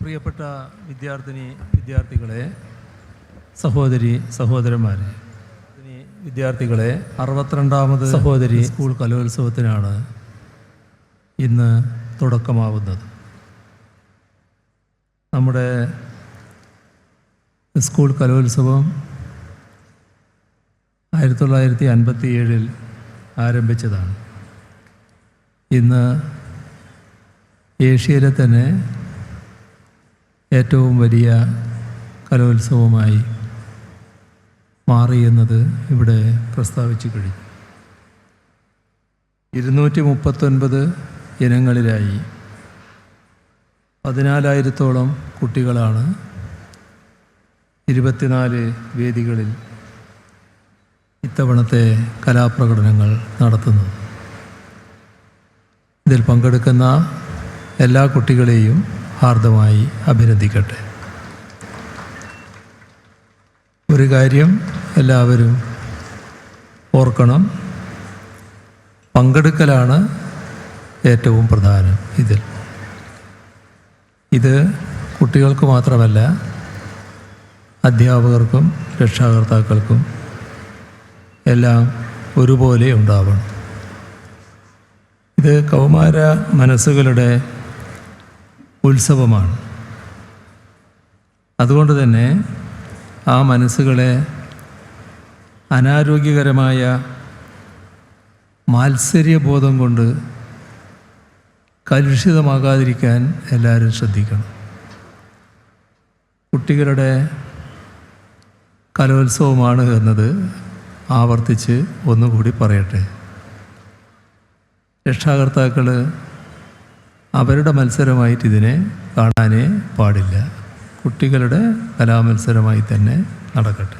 പ്രിയപ്പെട്ട വിദ്യാർത്ഥിനി വിദ്യാർത്ഥികളെ സഹോദരി സഹോദരന്മാരെ. വിദ്യാർത്ഥികളെ അറുപത്തിരണ്ടാമത് സഹോദരി സ്കൂൾ കലോത്സവത്തിനാണ് ഇന്ന് തുടക്കമാവുന്നത്. നമ്മുടെ സ്കൂൾ കലോത്സവം ആയിരത്തി തൊള്ളായിരത്തി അൻപത്തി ഏഴിൽ ആരംഭിച്ചതാണ്. ഇന്ന് ഏഷ്യയിലെ തന്നെ ഏറ്റവും വലിയ കലോത്സവമായി മാറിയെന്നത് ഇവിടെ പ്രസ്താവിച്ചു കഴിഞ്ഞു. ഇരുന്നൂറ്റി മുപ്പത്തൊൻപത് ഇനങ്ങളിലായി പതിനാലായിരത്തോളം കുട്ടികളാണ് ഇരുപത്തിനാല് വേദികളിൽ ഇത്തവണത്തെ കലാപ്രകടനങ്ങൾ നടത്തുന്നത്. ഇതിൽ പങ്കെടുക്കുന്ന എല്ലാ കുട്ടികളെയും ഹാർദമായി അഭിനന്ദിക്കട്ടെ. ഒരു കാര്യം എല്ലാവരും ഓർക്കണം. പങ്കെടുക്കലാണ് ഏറ്റവും പ്രധാനം ഇതിൽ. ഇത് കുട്ടികൾക്ക് മാത്രമല്ല അധ്യാപകർക്കും രക്ഷാകർത്താക്കൾക്കും എല്ലാം ഒരുപോലെ ഉണ്ടാവണം. ഇത് കൗമാര മനസ്സുകളുടെ ഉത്സവമാണ്. അതുകൊണ്ട് തന്നെ ആ മനസ്സുകളെ അനാരോഗ്യകരമായ മാത്സര്യബോധം കൊണ്ട് കലുഷിതമാകാതിരിക്കാൻ എല്ലാവരും ശ്രദ്ധിക്കണം. കുട്ടികളുടെ കലോത്സവമാണ് എന്നത് ആവർത്തിച്ച് ഒന്നുകൂടി പറയട്ടെ. രക്ഷാകർത്താക്കൾ അവരുടെ മത്സരമായിട്ട് ഇതിനെ കാണാനേ പാടില്ല. കുട്ടികളുടെ കലാമത്സരമായി തന്നെ നടക്കട്ടെ.